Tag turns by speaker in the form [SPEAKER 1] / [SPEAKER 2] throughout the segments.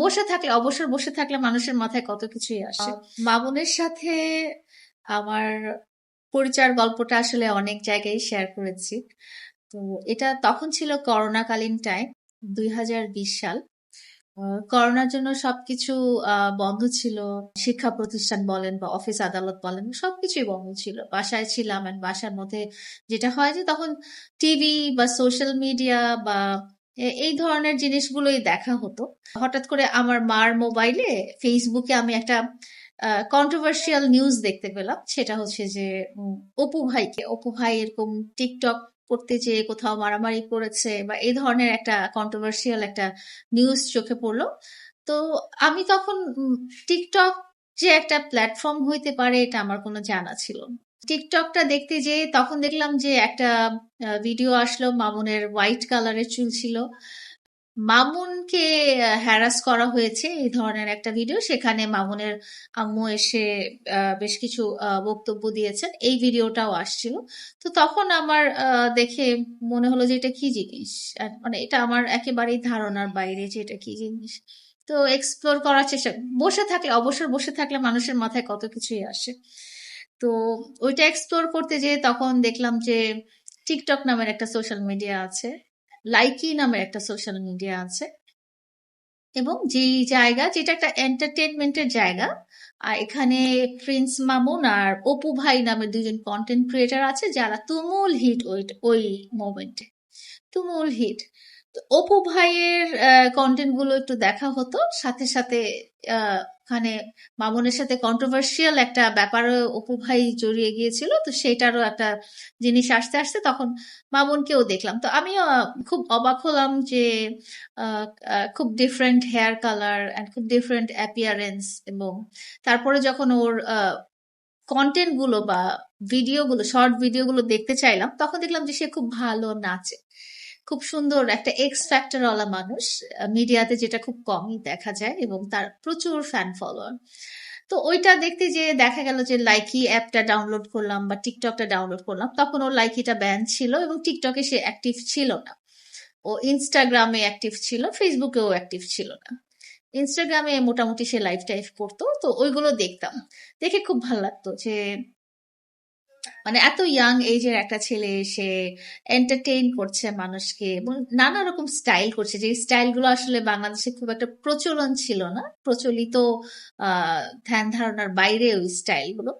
[SPEAKER 1] বসে থাকলে অবসর বসে থাকলে মানুষের মাথায় কত কিছুই আসে। মামুনের সাথে আমার পরিচয়ের গল্পটা আসলে অনেক জায়গায় শেয়ার করেছি। তো এটা তখন ছিল করোনাকালীন টাইম দুই সাল। করোনার জন্য সবকিছু বন্ধ ছিল। শিক্ষা প্রতিষ্ঠান বলেন বা অফিস আদালত বলেন সবকিছুই বন্ধ ছিল। বাসায় ছিলাম বাসার মধ্যে যেটা হয় যে তখন টিভি বা সোশ্যাল মিডিয়া বা এই ধরনের জিনিসগুলোই দেখা হতো। হঠাৎ করে আমার মার মোবাইলে ফেসবুকে আমি একটা কন্ট্রোভার্সিয়াল নিউজ দেখতে পেলাম। সেটা হচ্ছে যে অপু ভাইকে, অপু ভাই এরকম টিকটক করতে যেয়ে কোথাও মারামারি করেছে বা এই ধরনের একটা কন্ট্রোভার্সিয়াল একটা নিউজ চোখে পড়ল। তো আমি তখন টিকটক যে একটা প্ল্যাটফর্ম হইতে পারে, এটা আমার কোনো জানা ছিল টিকটকটা দেখতে যে তখন দেখলাম যে একটা ভিডিও আসলো মামুনের হোয়াইট কালারের চুল ছিল। মামুনকে হ্যারাস করা হয়েছে এই ধরনের একটা ভিডিও সেখানে মামুনের আম্মু এসে বেশ কিছু বক্তব্য দিয়েছেন। এই ভিডিওটাও আসছিল। তো তখন আমার দেখে মনে হলো যে এটা কি জিনিস? মানে এটা আমার একেবারেই ধারণার বাইরে যে এটা কি জিনিস? তো এক্সপ্লোর করার চেষ্টা, বসে থাকলে, অবসর বসে থাকলে মানুষের মাথায় কত কিছুই আসে। তো ওইটা এক্সপ্লোর করতে যেয়ে তখন দেখলাম যে টিকটক নামের একটা সোশ্যাল মিডিয়া আছে লাইকি নামের একটা সোশ্যাল মিডিয়া আছে এবং যে জায়গা, যেটা একটা এন্টারটেনমেন্টের জায়গা, আর এখানে প্রিন্স মামুন আর অপু ভাই নামের দুজন কন্টেন্ট ক্রিয়েটার আছে যারা তুমুল হিট ওই ওই মোমেন্টে তুমুল হিট অপু ভাইয়ের কন্টেন্টগুলো একটু দেখা হতো, সাথে সাথে ওখানে মামুনের সাথে কন্ট্রোভার্সিয়াল একটা ব্যাপারও অপু ভাই জড়িয়ে গিয়েছিল, তো সেটারও একটা জিনিস আসতে আসতে তখন মামুনকেও দেখলাম। তো আমিও খুব অবাক হলাম যে খুব ডিফারেন্ট হেয়ার কালার অ্যান্ড খুব ডিফারেন্ট অ্যাপিয়ারেন্স এবং তারপরে যখন ওর কন্টেন্টগুলো বা ভিডিওগুলো শর্ট ভিডিওগুলো দেখতে চাইলাম, তখন দেখলাম যে সে খুব ভালো নাচে। খুব সুন্দর একটা এক্স ফ্যাক্টরওয়ালা মানুষ। মিডিয়াতে যেটা খুব কমই দেখা যায় এবং তার প্রচুর ফ্যান ফলোয়ার তো ওইটা দেখতে যে দেখা গেল যে লাইকি অ্যাপটা ডাউনলোড করলাম বা টিকটকটা ডাউনলোড করলাম, তখন ওর লাইকিটা ব্যান ছিল এবং টিকটকে সে অ্যাক্টিভ ছিল না। ও ইনস্টাগ্রামে অ্যাক্টিভ ছিল ফেসবুকেও অ্যাক্টিভ ছিল না। ইনস্টাগ্রামে মোটামুটি সে লাইফ টাইফ করতো, তো ওইগুলো দেখতাম। দেখে খুব ভালো লাগতো যে মানে এত ইয়াং এজের একটা ছেলে এসে এন্টারটেইন করছে মানুষকে এবং নানা রকম স্টাইল করছে। যে স্টাইলগুলো আসলে বাংলাদেশে খুব একটা প্রচলন ছিল না, প্রচলিত ধ্যান ধারণার বাইরে ওই স্টাইলগুলো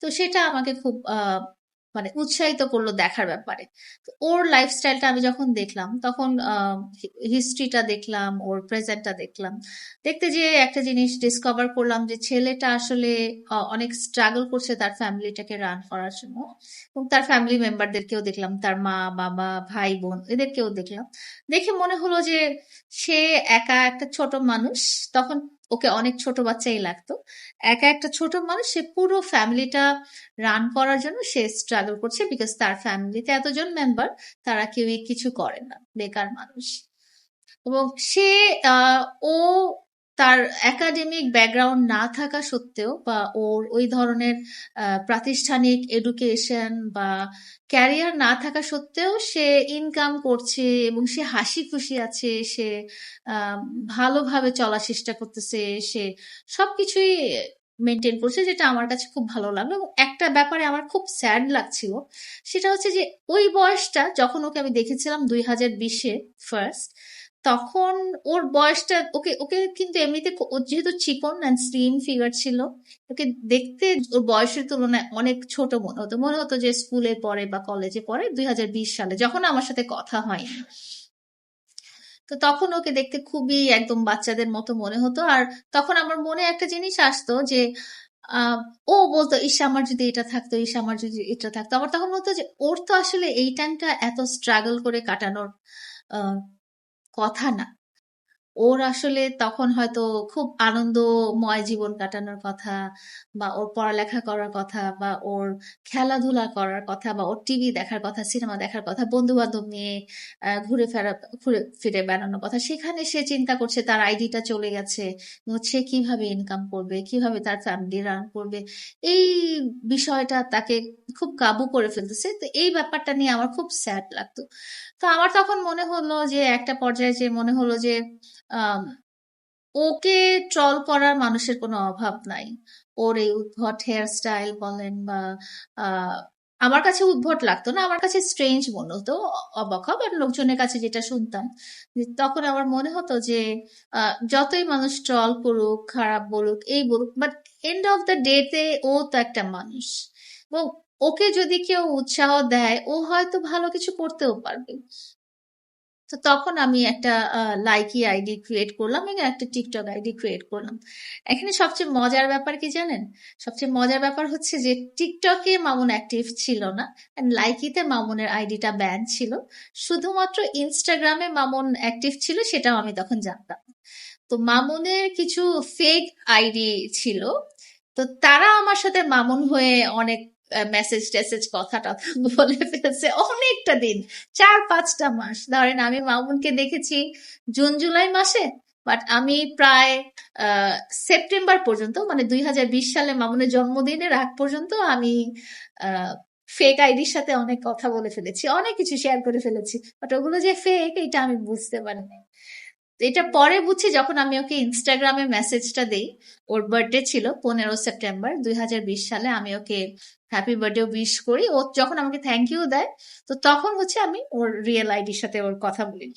[SPEAKER 1] তো সেটা আমাকে খুব মানে উৎসাহিত করল দেখার ব্যাপারে। ওর লাইফস্টাইলটা আমি যখন দেখলাম, তখন হিস্ট্রিটা দেখলাম, ওর প্রেজেন্টটা দেখলাম। দেখতে যে একটা জিনিস ডিসকভার করলাম যে ছেলেটা আসলে অনেক স্ট্রাগল করছে তার ফ্যামিলিটাকে রান করার জন্য। এবং তার ফ্যামিলি মেম্বারদেরকেও দেখলাম, তার মা, বাবা, ভাই, বোন, এদেরকেও দেখলাম। দেখে মনে হলো যে সে একা একটা ছোট মানুষ, তখন ওকে অনেক ছোট বাচ্চাই লাগতো। একা একটা ছোট মানুষ, সে পুরো ফ্যামিলিটা রান করার জন্য সে স্ট্রাগল করছে বিকজ তার ফ্যামিলিতে এতজন মেম্বার তারা কেউই কিছু করে না, বেকার মানুষ। এবং সে ও তার একাডেমিক ব্যাকগ্রাউন্ড না থাকা সত্ত্বেও বা ওর ওই ধরনের প্রাতিষ্ঠানিক এডুকেশন বা ক্যারিয়ার না থাকা সত্ত্বেও সে ইনকাম করছে এবং সে হাসি খুশি আছে, সে ভালোভাবে চলার চেষ্টা করতেছে, সে সবকিছুই মেনটেন করছে যেটা আমার কাছে খুব ভালো লাগল এবং একটা ব্যাপারে আমার খুব স্যাড লাগছিল সেটা হচ্ছে যে ওই বয়সটা যখন ওকে আমি দেখেছিলাম দুই হাজার বিশে ফার্স্ট তখন ওর বয়সটা, ওকে ওকে কিন্তু এমনিতে যেহেতু চিকন অ্যান্ড স্লিম ফিগার ছিল, ওকে দেখতে ওর বয়সের তুলনায় অনেক ছোট মনে হতো। মনে হতো যে স্কুলে পড়ে বা কলেজে পড়ে দুই হাজার বিশ সালে, যখন আমার সাথে কথা হয়নি। তো তখন ওকে দেখতে খুবই একদম বাচ্চাদের মতো মনে হতো। আর তখন আমার মনে একটা জিনিস আসতো যে ও বলতো, ইস, আমার যদি এটা থাকতো, ইস, আমার যদি এটা থাকতো। আমার তখন বলতো যে, ওর তো আসলে এই টাইমটা এত স্ট্রাগল করে কাটানোর কথা না ওর আসলে তখন হয়তো খুব আনন্দময় জীবন কাটানোর কথা বা ওর পড়ালেখা করার কথা বা ওর খেলাধুলা করার কথা বা ওর টিভি দেখার কথা, সিনেমা দেখার কথা বন্ধু বান্ধব নিয়ে ঘুরে ফেরা, ঘুরে ফিরে বেড়ানোর কথা, সেখানে সে চিন্তা করছে তার আইডিটা চলে গেছে। সে কীভাবে ইনকাম করবে? কীভাবে তার ফ্যামিলি রান করবে? এই বিষয়টা তাকে খুব কাবু করে ফেলতেছে। তো এই ব্যাপারটা নিয়ে আমার খুব স্যাড লাগতো। তো আমার তখন মনে হলো যে একটা পর্যায়ে যে মনে হলো যে ওকে ট্রল করার মানুষের কোনো অভাব নাই। ওর এই উদ্ভট হেয়ার স্টাইল বলেন বা আমার কাছে উদ্ভট লাগতো না, আমার কাছে স্ট্রেঞ্জ মনে হতো অবাক বাট লোকজনের কাছে যেটা শুনতাম তখন আমার মনে হতো যে যতই মানুষ ট্রল করুক, খারাপ বলুক, এই বলুক but end of the day তে ও তো একটা মানুষ। ওকে যদি কেউ উৎসাহ দেয়, ও হয়তো ভালো কিছু করতেও পারবে। তো তখন আমি একটা লাইকি আইডি ক্রিয়েট করলাম এবং একটা টিকটক আইডি ক্রিয়েট করলাম। এখানে সবচেয়ে মজার ব্যাপার কি জানেন? সবচেয়ে মজার ব্যাপার হচ্ছে যে টিকটকে মামুন অ্যাক্টিভ ছিল না লাইকিতে মামুনের আইডিটা ব্যান ছিল। শুধুমাত্র ইনস্টাগ্রামে মামুন অ্যাক্টিভ ছিল সেটাও আমি তখন জানতাম। তো মামুনের কিছু ফেক আইডি ছিল। তো তারা আমার সাথে মামুন হয়ে অনেক মেসেজ টেসেজ কথা বলে ফেলছে অনেকটা দিন, চার পাঁচটা মাস। ধরেন আমি মামুনকে দেখেছি জুন, জুলাই মাসে বাট আমি প্রায় সেপ্টেম্বর পর্যন্ত মানে দুই হাজার বিশ সালে মামুনের জন্মদিনের আগ পর্যন্ত আমি ফেক আইডির সাথে অনেক কথা বলে ফেলেছি, অনেক কিছু শেয়ার করে ফেলেছি বাট ওগুলো যে ফেক এটা আমি বুঝতে পারিনি। এটা পরে বুঝছি যখন আমি ওকে ইনস্টাগ্রামে মেসেজটা দেই, ওর বার্থডে ছিল পনেরো সেপ্টেম্বর দুই হাজার বিশ সালে, আমি ওকে হ্যাপি বার্থডে উইশ করি। ও যখন আমাকে থ্যাংক ইউ দেয়, তো তখন হচ্ছে আমি ওর রিয়েল আইডির সাথে ওর কথা বলি।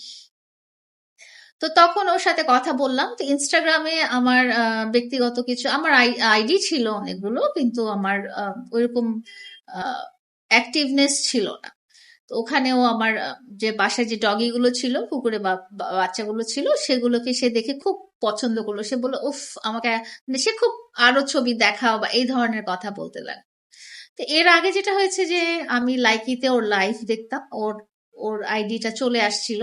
[SPEAKER 1] তো তখন ওর সাথে কথা বললাম। তো ইনস্টাগ্রামে আমার ব্যক্তিগত কিছু, আমার আইডি ছিল অনেকগুলো, কিন্তু আমার ওইরকম অ্যাক্টিভনেস ছিল না। তো ওখানেও আমার যে বাসায় যে ডগি গুলো ছিল কুকুরে বাচ্চাগুলো ছিল, সেগুলোকে সে দেখে খুব পছন্দ করল। সে বলল, উফ, আমাকে মানে সে খুব আরও ছবি দেখাও বা এই ধরনের কথা বলতে লাগে তো এর আগে যেটা হয়েছে যে আমি লাইকিতে ওর লাইভ দেখতাম, ওর ওর আইডিটা চলে আসছিল,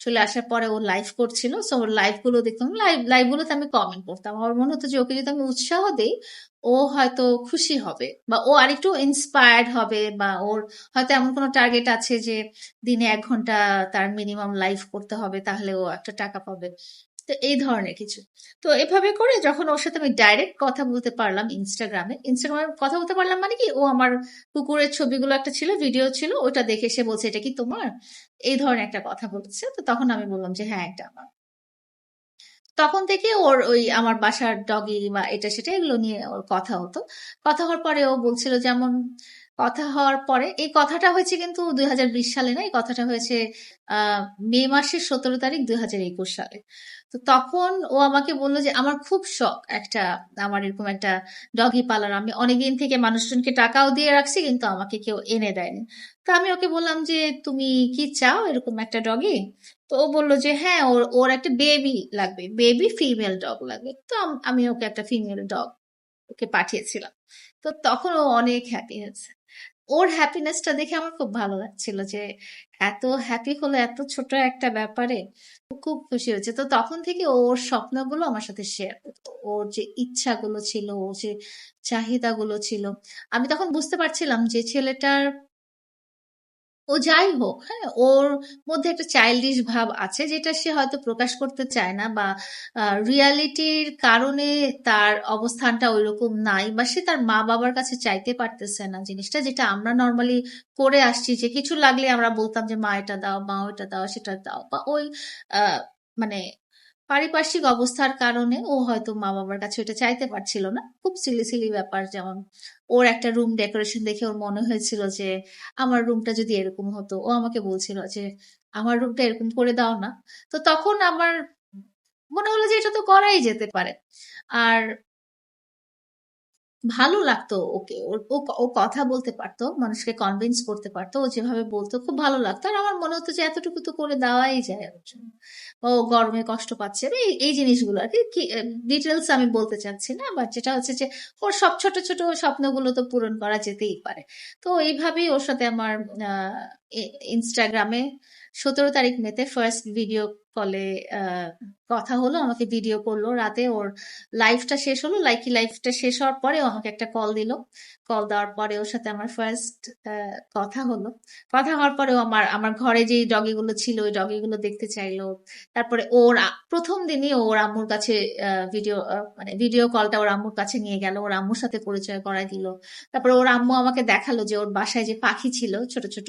[SPEAKER 1] চলে আসার পরে ও লাইভ করছিল সো ওর লাইভগুলো দেখতাম লাইভ লাইভ গুলোতে আমি কমেন্ট করতাম। আমার মনে হতো যে ওকে যদি আমি উৎসাহ দেই, ও হয়তো খুশি হবে, বা ও আরেকটু ইন্সপায়ার্ড হবে, বা ওর হয়তো এমন কোনো টার্গেট আছে যে দিনে এক ঘণ্টা তার মিনিমাম লাইভ করতে হবে, তাহলে ও একটা টাকা পাবে। তো এই ধরনের কিছু। তো এভাবে করে যখন ওর সাথে আমি ডাইরেক্ট কথা বলতে পারলাম ইনস্টাগ্রামে ইনস্টাগ্রামে কথা বলতে পারলাম মানে কি, ও আমার কুকুরের ছবিগুলো একটা ছিল ভিডিও ছিল, ওটা দেখে সে বলছে, এটা কি তোমার? এই ধরনের একটা কথা বলছে। তো তখন আমি বললাম যে হ্যাঁ এটা আমার। তখন থেকে ওর ওই আমার বাসার ডগি বা এটা সেটা এগুলো নিয়ে ওর কথা হতো। কথা হওয়ার পরে ও বলছিল যেমন কথা হওয়ার পরে, এই কথাটা হয়েছে কিন্তু দুই হাজার বিশ সালে না, এই কথাটা হয়েছে মে মাসের সতেরো তারিখ দুই হাজার একুশ সালে। তো তখন ও আমাকে বলল যে, আমার খুব শখ একটা, আমার এরকম একটা ডগি পালার আমি অনেকদিন থেকে মানুষজনকে টাকাও দিয়ে রাখছি, কিন্তু আমাকে কেউ এনে দেয়নি। তো আমি ওকে বললাম যে, তুমি কি চাও এরকম একটা ডগি তো ও বলল যে হ্যাঁ ওর ওর একটা বেবি লাগবে বেবি ফিমেল ডগ লাগবে। তো আমি ওকে একটা ফিমেল ডগ ওকে পাঠিয়েছিলাম। তো তখন ও অনেক হ্যাপি হয়েছে। ওর হ্যাপিনেসটা দেখে আমার খুব ভালো লাগছিল যে এত হ্যাপি হলো, এত ছোট একটা ব্যাপারে খুব খুশি হয়েছে। তো তখন থেকে ওর স্বপ্নগুলো আমার সাথে শেয়ার ওর যে ইচ্ছাগুলো ছিল, ওর যে চাহিদাগুলো ছিল। আমি তখন বুঝতে পারছিলাম যে ছেলেটার ও যাই হোক হ্যাঁ ওর মধ্যে একটা চাইল্ডিশ ভাব আছে যেটা সে হয়তো প্রকাশ করতে চায় না বা রিয়ালিটির কারণে তার অবস্থানটা ওইরকম নাই বা সে তার মা বাবার কাছে চাইতে পারতেছে না জিনিসটা, যেটা আমরা নর্মালি করে আসছি যে কিছু লাগলে আমরা বলতাম যে, মা, এটা দাও, মা ওইটা দাও, সেটা দাও। বা ওই মানে পারিপার্শ্বিক অবস্থার কারণে ও হয়তো মা বাবার কাছে ওটা চাইতে পারছিল না। খুব সিলি সিলি ব্যাপার যেমন ওর একটা রুম ডেকোরেশন দেখে ওর মনে হয়েছিল যে, আমার রুমটা যদি এরকম হতো। ও আমাকে বলছিল যে, আমার রুমটা এরকম করে দাও না। তো তখন আমার মনে হলো যে এটা তো করাই যেতে পারে। আর ভালো লাগতো ওকে। ও ও কথা বলতে পারতো, মানুষকে কনভিন্স করতে পারতো, ও যেভাবে বলতো খুব ভালো লাগতো। আর আমার মনে হতো যে এতটুকু তো করে দেওয়াই যায় ওর জন্য। ও গরমে কষ্ট পাচ্ছে এই জিনিসগুলো আর কি ডিটেলস আমি বলতে চাচ্ছি না বাট যেটা হচ্ছে যে ওর সব ছোট ছোট স্বপ্নগুলো তো পূরণ করা যেতেই পারে। তো এইভাবেই ওর সাথে আমার ইনস্টাগ্রামে সতেরো তারিখ মেতে ফার্স্ট ভিডিও কলে কথা হলো, আমাকে ভিডিও করল রাতে, ওর লাইফটা শেষ হলো, লাইকি লাইফটা শেষ হওয়ার পরে আমাকে একটা কল দিল। কল দেওয়ার পরে ওর সাথে আমার ফার্স্ট কথা হলো। কথা হওয়ার পরে আমার আমার ঘরে যে ডগিগুলো ছিল, ওই ডগিগুলো দেখতে চাইলো। তারপরে ওর প্রথম দিনই ওর আম্মুর কাছে ভিডিও মানে ভিডিও কলটা ওর আম্মুর কাছে নিয়ে গেল, ওর আম্মুর সাথে পরিচয় করায় দিল। তারপরে ওর আম্মু আমাকে দেখাল যে ওর বাসায় যে পাখি ছিল, ছোট ছোট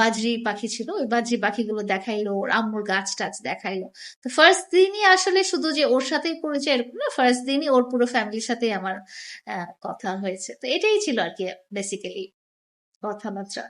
[SPEAKER 1] বাজরি পাখি ছিল। ওই বাজরি পাখিগুলো দেখাইলো, ওর আম্মুর গাছ টাছ দেখাইলো। তো ফার্স্ট দিনই আসলে শুধু যে ওর সাথেই পরিচয় এরকম না ফার্স্ট দিনই ওর পুরো ফ্যামিলির সাথেই আমার কথা হয়েছে। তো এটাই ছিল আর কি বেসিক্যালি কথাবার্তা।